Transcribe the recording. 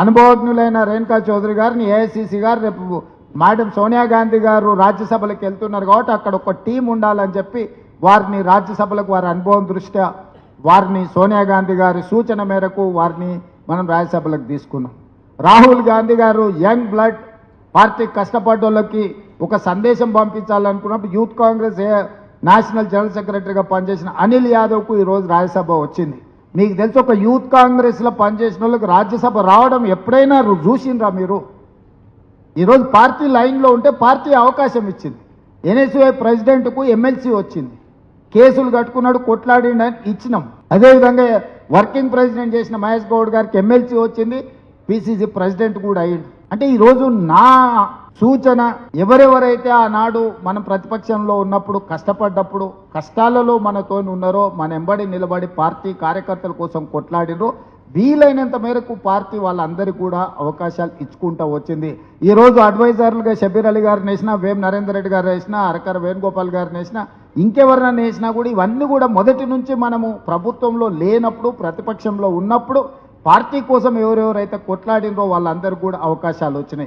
అనుభవజ్ఞులైన రేణుకా చౌదరి గారిని ఏఐసిసి గారు రేపు మేడం సోనియా గాంధీ గారు రాజ్యసభలకు వెళ్తున్నారు కాబట్టి అక్కడ ఒక టీం ఉండాలని చెప్పి వారిని రాజ్యసభలకు వారి అనుభవం దృష్ట్యా వారిని సోనియా గాంధీ గారి సూచన మేరకు వారిని మనం రాజ్యసభలకు తీసుకున్నాం. రాహుల్ గాంధీ గారు యంగ్ బ్లడ్ పార్టీ కష్టపడ్డోళ్ళకి ఒక సందేశం పంపించాలనుకున్నప్పుడు youth Congress A national general సెక్రటరీగా పనిచేసిన అనిల్ యాదవ్కు ఈరోజు రాజ్యసభ వచ్చింది. మీకు తెలిసి ఒక యూత్ కాంగ్రెస్లో పనిచేసిన వాళ్ళకి రాజ్యసభ రావడం ఎప్పుడైనా చూసిండ్రా మీరు? ఈరోజు పార్టీ లైన్లో ఉంటే పార్టీ అవకాశం ఇచ్చింది. ఎన్ఎస్యుఐ ప్రెసిడెంట్కు ఎమ్మెల్సీ వచ్చింది. కేసులు కట్టుకున్నాడు కొట్లాడి అని ఇచ్చినాం. అదేవిధంగా వర్కింగ్ ప్రెసిడెంట్ చేసిన మహేష్ గౌడ్ గారికి ఎమ్మెల్సీ వచ్చింది పిసిసి ప్రెసిడెంట్ కూడా అయ్యింది అంటే ఈరోజు నా సూచన ఎవరెవరైతే ఆనాడు మనం ప్రతిపక్షంలో ఉన్నప్పుడు కష్టపడ్డప్పుడు కష్టాలలో మనతో ఉన్నారో మన ఎంబడి నిలబడి పార్టీ కార్యకర్తల కోసం కొట్లాడినరో వీలైనంత మేరకు పార్టీ వాళ్ళందరికీ కూడా అవకాశాలు ఇచ్చుకుంటూ వచ్చింది. ఈరోజు అడ్వైజర్లుగా షబీర్ అలీ గారిని వేసినా వేం నరేందర్ రెడ్డి గారు వేసినా అరకర వేణుగోపాల్ గారిని వేసినా ఇంకెవరినైనా వేసినా కూడా ఇవన్నీ కూడా మొదటి నుంచి మనము ప్రభుత్వంలో లేనప్పుడు ప్రతిపక్షంలో ఉన్నప్పుడు పార్టీ కోసం ఎవరెవరైతే కొట్లాడినో వాళ్ళందరికీ కూడా అవకాశాలు వచ్చినాయి.